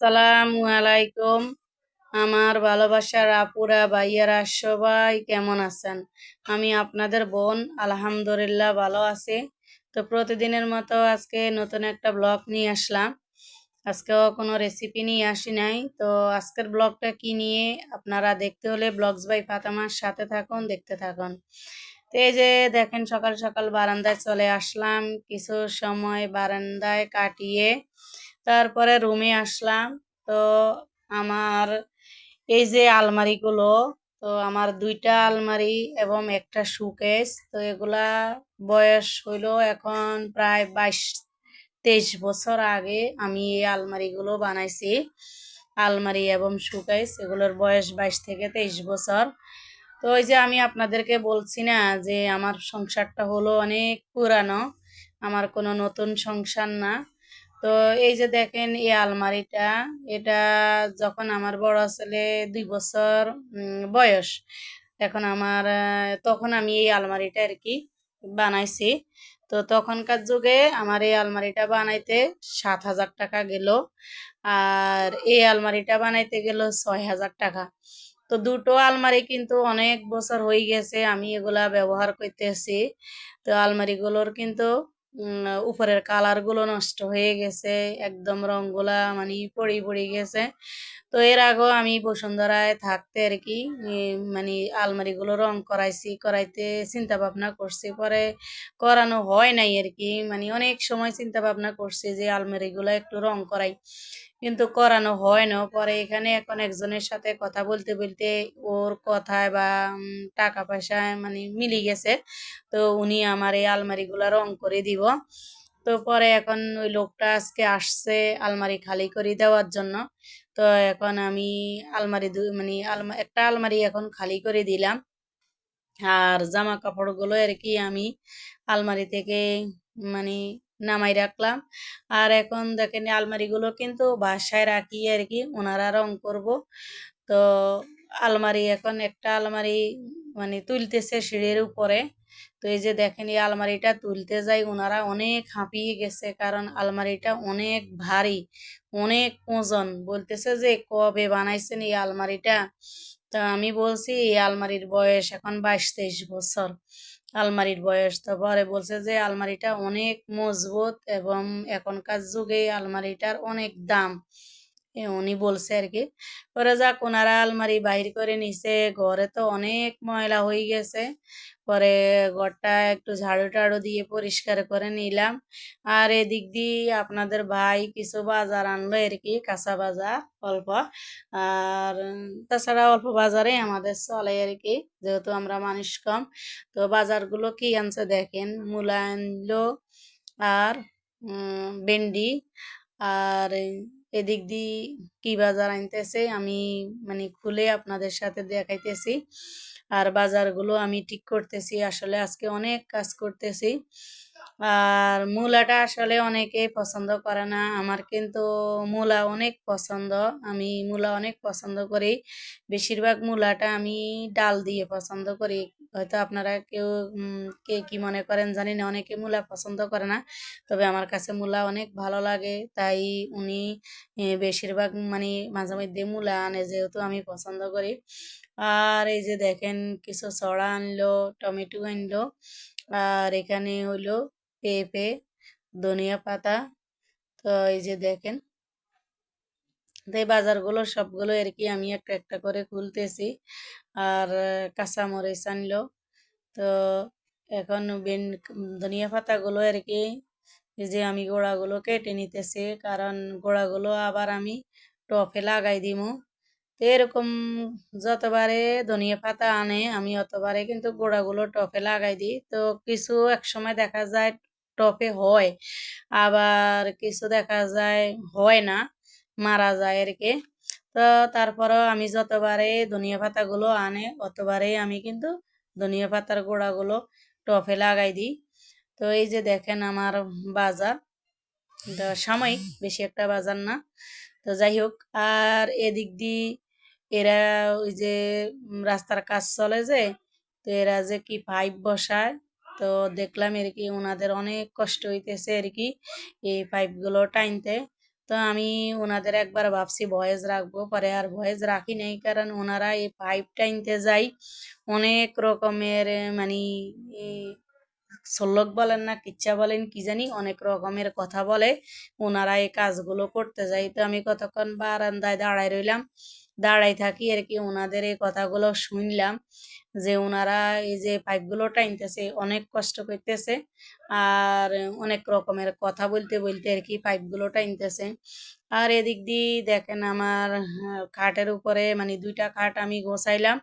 আসসালামু আলাইকুম। আমার ভালোবাসার আপুরা, ভাইয়ারা, সবাই কেমন আছেন? আমি আপনাদের বোন, আলহামদুলিল্লাহ ভালো আছি। তো প্রতিদিনের মতো আজকে নতুন একটা ব্লগ নিয়ে আসলাম। আজকেও কোনো রেসিপি নিয়ে আসি নাই। তো আজকের ব্লগটা কি নিয়ে আপনারা দেখতে হলে ব্লগস বাই ফাতামার সাথে থাকুন, দেখতে থাকুন। তো এই যে দেখেন, সকাল সকাল বারান্দায় চলে আসলাম। কিছু সময় বারান্দায় কাটিয়ে তারপরে রুমে আসলাম। তো আমার এই যে আলমারিগুলো, তো আমার দুইটা আলমারি এবং একটা সুকেস তো এগুলা বয়স হইল এখন প্রায় বাইশ, তেইশ বছর আগে আমি এই আলমারিগুলো বানাইছি। আলমারি এবং সুকেস এগুলোর বয়স বাইশ থেকে তেইশ বছর। তো ওই যে আমি আপনাদেরকে বলছি না যে আমার সংসারটা হলো অনেক পুরানো, আমার কোনো নতুন সংসার না। তো এই যে দেখেন এই আলমারিটা, এটা যখন আমার বড় ছেলে দুই বছর বয়স, এখন আমার তখন আমি এই আলমারিটা আর কি বানাইছি। তো তখনকার যুগে আমার এই আলমারিটা বানাইতে সাত হাজার টাকা গেল, আর এই আলমারিটা বানাইতে গেল ছয় হাজার টাকা। তো দুটো আলমারি কিন্তু অনেক বছর হয়ে গেছে আমি এগুলা ব্যবহার করতেছি। তো আলমারিগুলোর কিন্তু উপরের কালারগুলো নষ্ট হয়ে গেছে, একদম রঙগুলা মানে পড়ি পড়ি গেছে। তো এর আগেও আমি বসুন্ধরায় থাকতে আর কি মানে আলমারিগুলো রং করাইছি, করাইতে চিন্তা ভাবনা করছি। পরে করানো হয় নাই আর কি মানে অনেক সময় চিন্তা ভাবনা করছি যে আলমারিগুলো একটু রং করাই। কিন্তু করানো হয় না। পরে এখানে এখন একজনের সাথে কথা বলতে বলতে ওর কথায় বা টাকা পয়সায় মানে মিলি গেছে। তো উনি আমার এই আলমারিগুলা রং করে দিব। তো পরে এখন ওই লোকটা আজকে আসছে আলমারি খালি করে দেওয়ার জন্য। তো এখন আমি আলমারি মানে আলমা, একটা আলমারি এখন খালি করে দিলাম। আর জামা কাপড়গুলো আর কি আমি আলমারি থেকে মানে নামাই রাখলাম। আর এখন দেখেন আলমারিগুলো কিন্তু বাসায় রাখি আর কি, ওনারা রং করব। তো আলমারি এখন একটা আলমারি মানে তুলতেছে সিঁড়ির উপরে। তো এই যে দেখেন এই আলমারিটা তুলতে যাই, ওনারা অনেক হাঁপিয়ে গেছে কারণ আলমারিটা অনেক ভারী, অনেক ওজন। বলতেছে যে কবে বানাইছেন এই আলমারিটা? তা আমি বলছি এই আলমারির বয়স এখন বাইশ তেইশ বছর। আলমারির বয়স তো পরে বলছে যে আলমারিটা অনেক মজবুত এবং এখনকার যুগে আলমারিটার অনেক দাম। উনি বলছে আর কি, পরে যাক ওনারা আলমারি বাহির করে নিছে, ঘরে তো অনেক ময়লা হয়ে গেছে। পরে ঘরটা একটু ঝাড়ু টাড়ু দিয়ে পরিষ্কার করে নিলাম। আর এদিক দিয়ে আপনাদের ভাই কিছু বাজার আনলো আর কি, কাঁচা বাজার অল্প। আর তাছাড়া অল্প বাজারে আমাদের চলে আর কি, যেহেতু আমরা মানুষ কম। তো বাজারগুলো কি আনছে দেখেন, মূলা আনলো আর ভেন্ডি আর এদিক দিয়ে কি বাজার আনতেছে আমি মানে খুলে আপনাদের সাথে দেখাইতেছি। আর বাজারগুলো আমি ঠিক করতেছি, আসলে আজকে অনেক কাজ করতেছি। আর মূলাটা আসলে অনেকে পছন্দ করে না। আমার কিন্তু মূলা অনেক পছন্দ। আমি মূলা অনেক পছন্দ করি। বেশিরভাগ মূলাটা আমি ডাল দিয়ে পছন্দ করি। হয়তো আপনারা কেউ কে কি মনে করেন জানি না, অনেকে মূলা পছন্দ করে না। তবে আমার কাছে মূলা অনেক ভালো লাগে। তাই উনি বেশিরভাগ মানে মাঝে মধ্যে মূলা আনে যেহেতু আমি পছন্দ করি। আর এই যে দেখেন, কিছু ছড়া আনলো, টমেটো আনলো। আর এখানে হইল পেঁপে, ধনিয়া পাতা, তো এই যে দেখেন। তো এই বাজারগুলো সবগুলো আর কি আমি একটা একটা করে খুলতেছি। আর কাঁচামরিচ আনলো। তো এখন বেন, ধনিয়া পাতাগুলো আর কি যে আমি গোড়াগুলো কেটে নিতেছি। কারণ গোড়াগুলো আবার আমি টপে লাগাই দিমু। তো এরকম যতবারে ধনিয়া পাতা আনে, আমি অতবারে কিন্তু গোড়াগুলো টপে লাগাই দিই। তো কিছু এক সময় দেখা যায় টপে হয়। আবার কিছু দেখা যায়, হয় না, মারা যায় আর কি। তো তারপরেও আমি যতবারে ধনিয়া পাতাগুলো আনে, অতবারে আমি কিন্তু ধনিয়া পাতার গোড়াগুলো টপে লাগাই দিই। তো এই যে দেখেন আমার বাজার সাময়িক, বেশি একটা বাজার না। তো যাই হোক, আর এদিক দিয়ে এরা ওই যে রাস্তার কাজ চলে যে, তো এরা যে কি পাইপ বসায় তো দেখলাম আর কি ওনাদের অনেক কষ্ট হইতেছে আর কি এই পাইপগুলো টাইনতে তো আমি ওনাদের একবার ভাবছি ভয়েস রাখব, পরে আর ভয়েস রাখি নাই, কারণ ওনারা এই পাইপ নিতে যাই অনেক রকমের মানে সল্লক বলেন না, কিচ্ছা বলেন, কি জানি অনেক রকমের কথা বলে ওনারা এই কাজগুলো করতে যায় তো আমি কতক্ষণ বারান্দায় দাঁড়ায় রইলাম দাঁড়াই থাকি আর কি ওনাদের এই কথাগুলো শুনলাম। যে ওনারা এই যে পাইপগুলো টাইনতেছে অনেক কষ্ট করতেছে আর অনেক রকমের কথা বলতে বলতে আর কি পাইপগুলো টাইনতেছে আর এদিক দিয়ে দেখেন আমার খাটের উপরে মানে দুইটা খাট আমি গোছাইলাম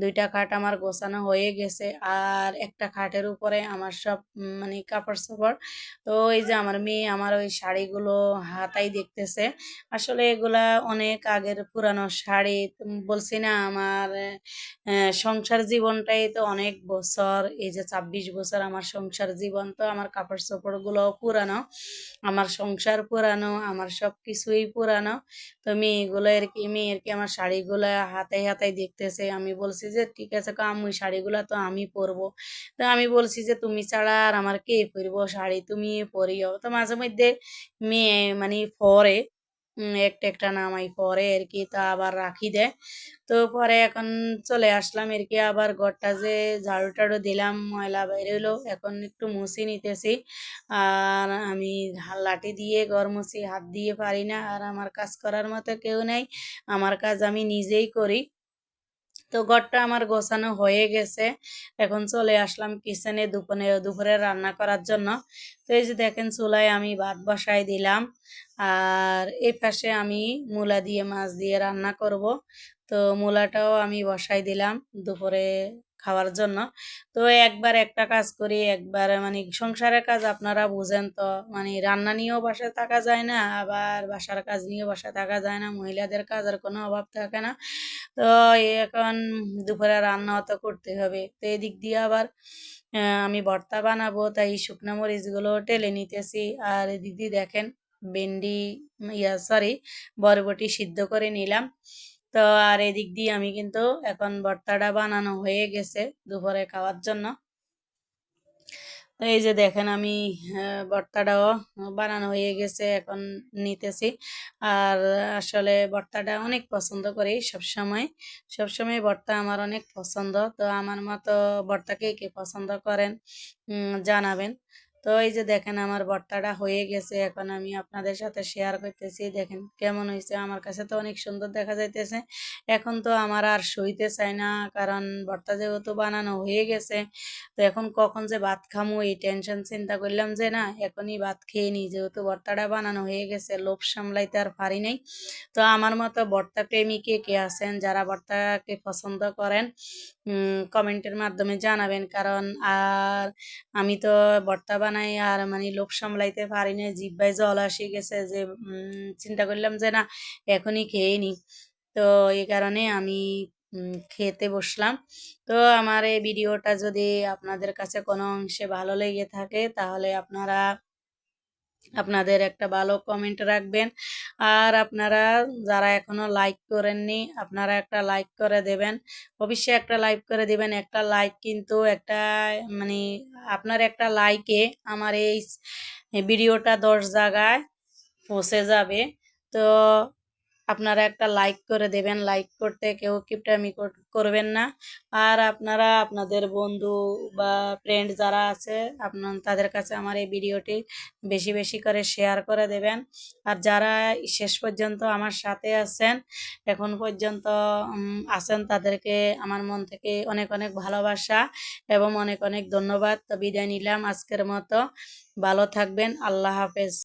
দুইটা খাট আমার গোছানো হয়ে গেছে আর একটা খাটের উপরে আমার সব মানে কাপড় চোপড়। তো এই যে আমার মেয়ে আমার ওই শাড়িগুলো হাতাই দেখতেছে। আসলে এগুলা অনেক আগের পুরানো শাড়ি বলছি না আমার আহ, সংসার জীবনটাই তো অনেক বছর। এই যে ছাব্বিশ বছর আমার সংসার জীবন, তো আমার কাপড় চোপড়গুলো পুরানো। আমার সংসার পুরানো, আমার সব কিছুই পুরানো। তো মেয়েগুলো আর কি, মেয়ের কি আমার শাড়িগুলো হাতে হাতে দেখতেছে। আমি বলছি যে, ঠিক আছে কাম, ওই শাড়িগুলো তো আমি পরবো। তো আমি বলছি যে, তুমি ছাড়া আর আমার কে পরবো? শাড়ি তুমি পরিও। তো মাঝে মধ্যে মেয়ে মানে পরে। একটা একটা নামাই পরে আর কি, তা আবার রাখি দেয় তো পরে এখন চলে আসলাম আর কি, আবার ঘরটা যে ঝাড়ু টাড়ু দিলাম, ময়লা বাইরে হলো এখন একটু মুছি নিতেছি। আর আমি লাঠি দিয়ে, ঘর মুছি, হাত দিয়ে পারি না, আর আমার কাজ করার মতো কেউ নেই, আমার কাজ আমি নিজেই করি। তো ঘরটা আমার গোছানো হয়ে গেছে, এখন চলে আসলাম কিচেনে দুপুরে দুপুরে রান্না করার জন্য। তো এই যে দেখেন চুলায় আমি ভাত বসাই দিলাম আর এই পাশে আমি মূলা দিয়ে মাছ দিয়ে রান্না করব। তো মূলাটাও আমি বসাই দিলাম দুপুরে খাওয়ার জন্য। তো একবার একটা কাজ করি, একবার মানে সংসারের কাজ আপনারা বুঝেন তো মানে রান্না নিয়েও বাসায় থাকা যায় না, আবার বাসার কাজ নিয়েও বাসায় থাকা যায় না, মহিলাদের কাজ আর কোনো অভাব থাকে না। তো এখন দুপুরে রান্না তো করতে হবে। তো এদিক দিয়ে আবার আমি ভর্তা বানাবো, তাই শুকনো মরিচগুলো টেলে নিতেছি। আর দিয়ে দেখেন ভেন্ডি ইয়া সরি বরবটি সিদ্ধ করে নিলাম। তো আর এদিক দিয়ে আমি কিন্তু এখন ভর্তাটা বানানো হয়ে গেছে দুপুরে খাওয়ার জন্য। এই যে দেখেন আমি ভর্তাটাও বানানো হয়ে গেছে, এখন নিতেছি। আর আসলে ভর্তাটা অনেক পছন্দ করি সবসময়। সবসময় ভর্তা আমার অনেক পছন্দ। তো আমার মতো ভর্তা কে পছন্দ করেন জানাবেন। তো এই যে দেখেন আমার ভর্তাটা হয়ে গেছে, এখন আমি আপনাদের সাথে শেয়ার করতেছি। দেখেন কেমন হয়েছে আমার কাছে তো অনেক সুন্দর দেখা যাইতেছে। এখন তো আমার আর সইতে চাই না, কারণ ভর্তা যেহেতু বানানো হয়ে গেছে, তো এখন কখন যে ভাত খামো এই টেনশন চিন্তা করলাম যে না, এখনই ভাত খেয়ে নিই। যেহেতু ভর্তাটা বানানো হয়ে গেছে, লোভ সামলাইতে আর পারি নাই। তো আমার মতো ভর্তা প্রেমিকে কে আছেন, যারা ভর্তাকে পছন্দ করেন কমেন্টের মাধ্যমে জানাবেন। কারণ আর আমি তো ভর্তা বানাই আর মানে লোভ সামলাইতে পারি না, জিব্বায় জল আসে গেছে যে চিন্তা করলাম যে না, এখনই খেয়ে নি তো এই কারণে আমি খেতে বসলাম। তো আমার এই ভিডিওটা যদি আপনাদের কাছে কোনো অংশে ভালো লেগে থাকে, তাহলে আপনারা আপনাদের একটা ভালো কমেন্ট রাখবেন। আর আপনারা যারা এখনও লাইক করেননি, আপনারা একটা লাইক করে দেবেন। অবশ্যই একটা লাইক করে দেবেন। একটা লাইক কিন্তু একটা মানে আপনার একটা লাইকে আমার এই ভিডিওটা দশ জায়গায় পৌঁছে যাবে। তো আপনারা একটা লাইক করে দেবেন। লাইক করতে কেউ কিপটামি কর- করবেন না। আর আপনারা আপনাদের বন্ধু বা ফ্রেন্ড যারা আছে, আপনার তাদের কাছে আমার এই ভিডিওটি বেশি বেশি করে শেয়ার করে দেবেন। আর যারা শেষ পর্যন্ত আমার সাথে আছেন, এখন পর্যন্ত আছেন, তাদেরকে আমার মন থেকে অনেক অনেক ভালোবাসা এবং অনেক অনেক ধন্যবাদ। তো বিদায় নিলাম আজকের মতো। ভালো থাকবেন। আল্লাহ হাফেজ।